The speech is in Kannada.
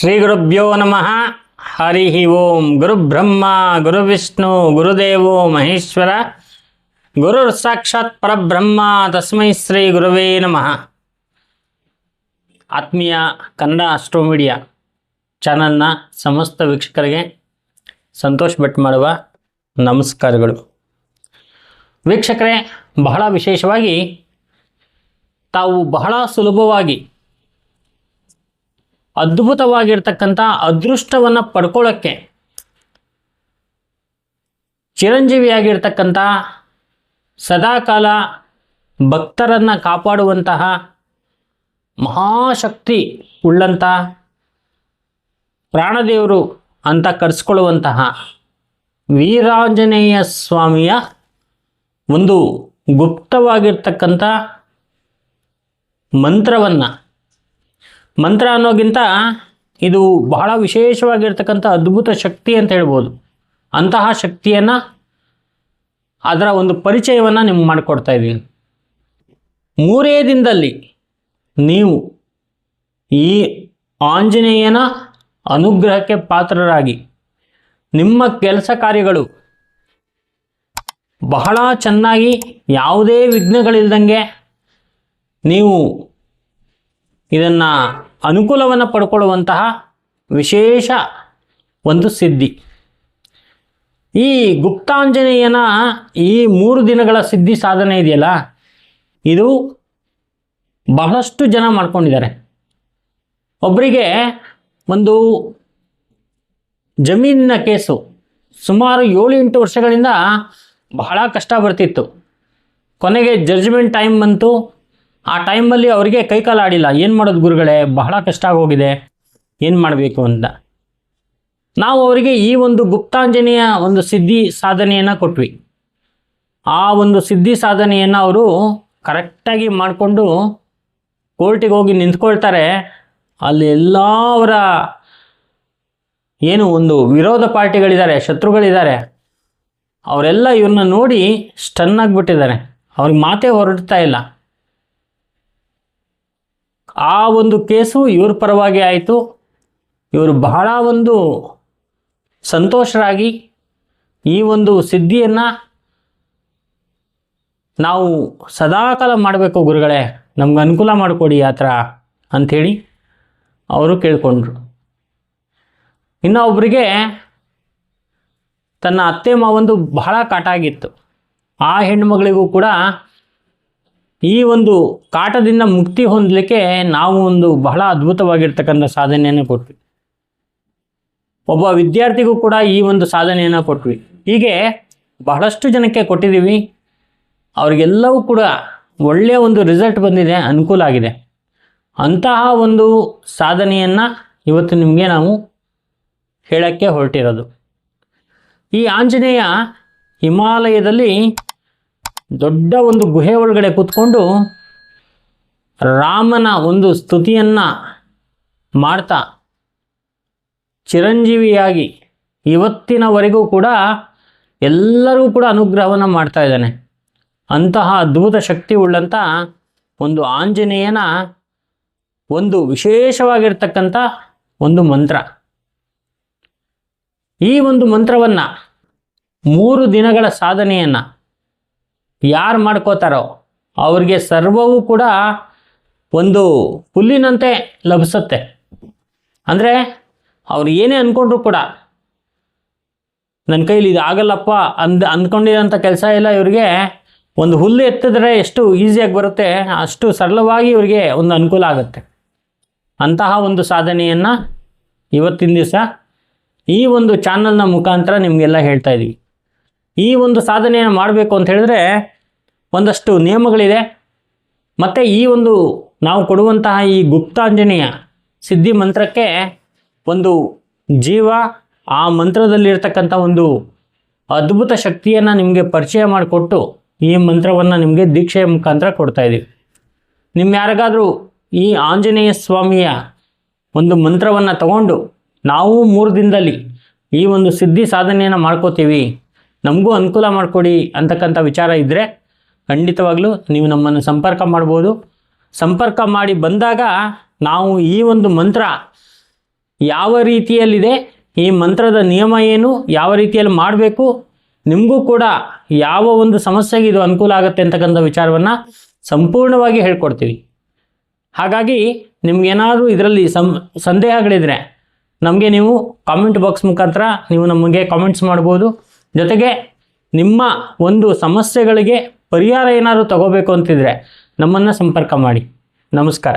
ಶ್ರೀ ಗುರುಭ್ಯೋ ನಮಃ. ಹರಿ ಓಂ. ಗುರುಬ್ರಹ್ಮ ಗುರುವಿಷ್ಣು ಗುರುದೇವೋ, ಮಹೇಶ್ವರ. ಗುರು ಸಾಕ್ಷಾತ್ ಪರಬ್ರಹ್ಮ. ತಸ್ಮೈ ಶ್ರೀ ಗುರುವೇ ನಮಃ. ಆತ್ಮೀಯ ಕನ್ನಡ ಅಸ್ಟ್ರೋ ಮೀಡಿಯಾ ಚಾನಲ್ನ ಸಮಸ್ತ ವೀಕ್ಷಕರಿಗೆ ಸಂತೋಷ್ ಭಟ್ ಮಾಡುವ ನಮಸ್ಕಾರಗಳು. ವೀಕ್ಷಕರೇ, ಬಹಳ ವಿಶೇಷವಾಗಿ ತಾವು ಬಹಳ ಸುಲಭವಾಗಿ ಅದ್ಭುತವಾಗಿರ್ತಕ್ಕಂಥ ಅದೃಷ್ಟವನ್ನು ಪಡ್ಕೊಳ್ಳೋಕ್ಕೆ ಚಿರಂಜೀವಿಯಾಗಿರ್ತಕ್ಕಂಥ ಸದಾಕಾಲ ಭಕ್ತರನ್ನು ಕಾಪಾಡುವಂತಹ ಮಹಾಶಕ್ತಿ ಉಳ್ಳಂಥ ಪ್ರಾಣದೇವರು ಅಂತ ಕರೆಸ್ಕೊಳ್ಳುವಂತಹ ವೀರಾಂಜನೇಯ ಸ್ವಾಮಿಯ ಒಂದು ಗುಪ್ತವಾಗಿರ್ತಕ್ಕಂಥ ಮಂತ್ರವನ್ನು ಮಂತ್ರ ಅನ್ನೋಗಿಂತ ಇದು ಬಹಳ ವಿಶೇಷವಾಗಿರ್ತಕ್ಕಂಥ ಅದ್ಭುತ ಶಕ್ತಿ ಅಂತ ಹೇಳ್ಬೋದು. ಅಂತಹ ಶಕ್ತಿಯನ್ನು ಅದರ ಒಂದು ಪರಿಚಯವನ್ನು ನಿಮ್ಗೆ ಮಾಡಿಕೊಡ್ತಾ ಇದ್ದೀನಿ ಮೂರೇ ದಿನದಲ್ಲಿ ನೀವು ಈ ಆಂಜನೇಯನ ಅನುಗ್ರಹಕ್ಕೆ ಪಾತ್ರರಾಗಿ ನಿಮ್ಮ ಕೆಲಸ ಕಾರ್ಯಗಳು ಬಹಳ ಚೆನ್ನಾಗಿ ಯಾವುದೇ ವಿಘ್ನಗಳಿಲ್ದಂಗೆ ನೀವು ಇದನ್ನು ಅನುಕೂಲವನ್ನು ಪಡ್ಕೊಳ್ಳುವಂತಹ ವಿಶೇಷ ಒಂದು ಸಿದ್ಧಿ. ಈ ಗುಪ್ತಾಂಜನೇಯನ ಈ ಮೂರು ದಿನಗಳ ಸಿದ್ಧಿ ಸಾಧನೆ ಇದೆಯಲ್ಲ? ಇದು ಬಹಳಷ್ಟು ಜನ ಮಾಡ್ಕೊಂಡಿದ್ದಾರೆ. ಒಬ್ಬರಿಗೆ ಒಂದು ಜಮೀನಿನ ಕೇಸು ಸುಮಾರು ಏಳು ಎಂಟು ವರ್ಷಗಳಿಂದ ಬಹಳ ಕಷ್ಟ ಬರ್ತಿತ್ತು. ಕೊನೆಗೆ ಜಡ್ಜ್ಮೆಂಟ್ ಟೈಮ್ ಬಂತು. ಆ ಟೈಮಲ್ಲಿ ಅವರಿಗೆ ಕೈಕಾಲು ಆಡಿಲ್ಲ. ಏನು ಮಾಡೋದು ಗುರುಗಳೇ? ಬಹಳ ಕಷ್ಟ ಆಗೋಗಿದೆ. ಏನು ಮಾಡಬೇಕು ಅಂತ. ನಾವು ಅವರಿಗೆ ಈ ಒಂದು ಗುಪ್ತಾಂಜನೆಯ ಒಂದು ಸಿದ್ಧಿ ಸಾಧನೆಯನ್ನು ಕೊಟ್ವಿ. ಆ ಒಂದು ಸಿದ್ಧಿ ಸಾಧನೆಯನ್ನು ಅವರು ಕರೆಕ್ಟಾಗಿ ಮಾಡಿಕೊಂಡು ಕೋರ್ಟಿಗೆ ಹೋಗಿ ನಿಂತ್ಕೊಳ್ತಾರೆ. ಅಲ್ಲಿ ಎಲ್ಲ ಅವರ ಏನು ಒಂದು ವಿರೋಧ ಪಾರ್ಟಿಗಳಿದ್ದಾರೆ, ಶತ್ರುಗಳಿದ್ದಾರೆ. ಅವರೆಲ್ಲ ಇವ್ರನ್ನ ನೋಡಿ ಸ್ಟನ್ ಆಗಿಬಿಟ್ಟಿದ್ದಾರೆ. ಅವ್ರಿಗೆ ಮಾತೇ ಹೊರಡ್ತಾ ಇಲ್ಲ. ಆ ಒಂದು ಕೇಸು ಇವ್ರ ಪರವಾಗಿ ಆಯಿತು. ಇವರು ಬಹಳ ಒಂದು ಸಂತೋಷರಾಗಿ ಈ ಒಂದು ಸಿದ್ಧಿಯನ್ನು ನಾವು ಸದಾಕಾಲ ಮಾಡಬೇಕು ಗುರುಗಳೇ. ನಮ್ಗೆ ಅನುಕೂಲ ಮಾಡಿಕೊಡಿ ಆ ಥರ ಅಂಥೇಳಿ ಅವರು ಕೇಳಿಕೊಂಡ್ರು. ಇನ್ನು ಒಬ್ಬರಿಗೆ ತನ್ನ ಅತ್ತೆ ಮಾವಂದು ಬಹಳ ಕಾಟಾಗಿತ್ತು. ಆ ಹೆಣ್ಣುಮಗಳಿಗೂ ಕೂಡ ಈ ಒಂದು ಕಾಟದಿಂದ ಮುಕ್ತಿ ಹೊಂದಲಿಕ್ಕೆ ನಾವು ಒಂದು ಬಹಳ ಅದ್ಭುತವಾಗಿರ್ತಕ್ಕಂಥ ಸಾಧನೆಯನ್ನು ಕೊಟ್ವಿ. ಒಬ್ಬ ವಿದ್ಯಾರ್ಥಿಗೂ ಕೂಡ ಈ ಒಂದು ಸಾಧನೆಯನ್ನು ಕೊಟ್ವಿ. ಹೀಗೆ ಬಹಳಷ್ಟು ಜನಕ್ಕೆ ಕೊಟ್ಟಿದ್ದೀವಿ. ಅವರಿಗೆಲ್ಲವೂ ಕೂಡ ಒಳ್ಳೆಯ ಒಂದು ರಿಸಲ್ಟ್ ಬಂದಿದೆ, ಅನುಕೂಲ ಆಗಿದೆ. ಅಂತಹ ಒಂದು ಸಾಧನೆಯನ್ನು ಇವತ್ತು ನಿಮಗೆ ನಾವು ಹೇಳೋಕ್ಕೆ ಹೊರಟಿರೋದು. ಈ ಆಂಜನೇಯ ಹಿಮಾಲಯದಲ್ಲಿ ದೊಡ್ಡ ಒಂದು ಗುಹೆ ಒಳಗಡೆ ಕೂತ್ಕೊಂಡು ರಾಮನ ಒಂದು ಸ್ತುತಿಯನ್ನು ಮಾಡ್ತಾ ಚಿರಂಜೀವಿಯಾಗಿ ಇವತ್ತಿನವರೆಗೂ ಕೂಡ ಎಲ್ಲರೂ ಕೂಡ ಅನುಗ್ರಹವನ್ನು ಮಾಡ್ತಾ ಇದ್ದಾನೆ. ಅಂತಹ ಅದ್ಭುತ ಶಕ್ತಿ ಉಳ್ಳಂಥ ಒಂದು ಆಂಜನೇಯನ ಒಂದು ವಿಶೇಷವಾಗಿರ್ತಕ್ಕಂಥ ಒಂದು ಮಂತ್ರ. ಈ ಒಂದು ಮಂತ್ರವನ್ನು ಮೂರು ದಿನಗಳ ಸಾಧನೆಯನ್ನು ಯಾರು ಮಾಡ್ಕೋತಾರೋ ಅವ್ರಿಗೆ ಸರ್ವವೂ ಕೂಡ ಒಂದು ಹುಲ್ಲಿನಂತೆ ಲಭಿಸುತ್ತೆ. ಅಂದರೆ ಅವ್ರು ಏನೇ ಅಂದ್ಕೊಂಡ್ರು ಕೂಡ ನನ್ನ ಕೈಲಿ ಇದು ಆಗಲ್ಲಪ್ಪ ಅಂದ್ ಅಂದ್ಕೊಂಡಿರೋಂಥ ಕೆಲಸ ಎಲ್ಲ ಇವ್ರಿಗೆ ಒಂದು ಹುಲ್ಲು ಎತ್ತಿದ್ರೆ ಎಷ್ಟು ಈಸಿಯಾಗಿ ಬರುತ್ತೆ, ಅಷ್ಟು ಸರಳವಾಗಿ ಇವರಿಗೆ ಒಂದು ಅನುಕೂಲ ಆಗುತ್ತೆ. ಅಂತಹ ಒಂದು ಸಾಧನೆಯನ್ನು ಇವತ್ತಿನ ದಿವಸ ಈ ಒಂದು ಚಾನಲ್ನ ಮುಖಾಂತರ ನಿಮಗೆಲ್ಲ ಹೇಳ್ತಾ ಇದ್ದೀವಿ ಈ ಒಂದು ಸಾಧನೆಯನ್ನು ಮಾಡಬೇಕು ಅಂತ ಹೇಳಿದ್ರೆ ಒಂದಷ್ಟು ನಿಯಮಗಳಿದೆ. ಮತ್ತು ಈ ಒಂದು ನಾವು ಕೊಡುವಂತಹ ಈ ಗುಪ್ತಾಂಜನೇಯ ಸಿದ್ಧಿ ಮಂತ್ರಕ್ಕೆ ಒಂದು ಜೀವ ಆ ಮಂತ್ರದಲ್ಲಿರ್ತಕ್ಕಂಥ ಒಂದು ಅದ್ಭುತ ಶಕ್ತಿಯನ್ನು ನಿಮಗೆ ಪರಿಚಯ ಮಾಡಿಕೊಟ್ಟು ಈ ಮಂತ್ರವನ್ನು ನಿಮಗೆ ದೀಕ್ಷೆಯ ಮುಖಾಂತರ ಕೊಡ್ತಾ ಇದ್ದೀವಿ ನಿಮ್ಮ ಯಾರಿಗಾದರೂ ಈ ಆಂಜನೇಯ ಸ್ವಾಮಿಯ ಒಂದು ಮಂತ್ರವನ್ನು ತಗೊಂಡು ನಾವು ಮೂರು ದಿನದಲ್ಲಿ ಈ ಒಂದು ಸಿದ್ಧಿ ಸಾಧನೆಯನ್ನು ಮಾಡ್ಕೋತೀವಿ. ನಮಗೂ ಅನುಕೂಲ ಮಾಡಿಕೊಡಿ ಅಂತಕ್ಕಂಥ ವಿಚಾರ ಇದ್ದರೆ ಖಂಡಿತವಾಗ್ಲೂ ನೀವು ನಮ್ಮನ್ನು ಸಂಪರ್ಕ ಮಾಡ್ಬೋದು. ಸಂಪರ್ಕ ಮಾಡಿ ಬಂದಾಗ ನಾವು ಈ ಒಂದು ಮಂತ್ರ ಯಾವ ರೀತಿಯಲ್ಲಿದೆ, ಈ ಮಂತ್ರದ ನಿಯಮ ಏನು, ಯಾವ ರೀತಿಯಲ್ಲಿ ಮಾಡಬೇಕು, ನಿಮಗೂ ಕೂಡ ಯಾವ ಒಂದು ಸಮಸ್ಯೆಗೆ ಇದು ಅನುಕೂಲ ಆಗುತ್ತೆ ಅಂತಕ್ಕಂಥ ವಿಚಾರವನ್ನು ಸಂಪೂರ್ಣವಾಗಿ ಹೇಳ್ಕೊಡ್ತೀವಿ. ಹಾಗಾಗಿ ನಿಮ್ಗೇನಾದರೂ ಇದರಲ್ಲಿ ಸಂ, ಸಂದೇಹಗಳಿದ್ರೆ ನಮಗೆ ನೀವು ಕಾಮೆಂಟ್ ಬಾಕ್ಸ್ ಮುಖಾಂತರ ನೀವು ನಮಗೆ ಕಾಮೆಂಟ್ಸ್ ಮಾಡ್ಬೋದು. ಜೊತೆಗೆ ನಿಮ್ಮ ಒಂದು ಸಮಸ್ಯೆಗಳಿಗೆ ಪರಿಹಾರ ಏನಾದರೂ ತಗೋಬೇಕು ಅಂತಿದ್ರೆ ನಮ್ಮನ್ನು ಸಂಪರ್ಕ ಮಾಡಿ. ನಮಸ್ಕಾರ.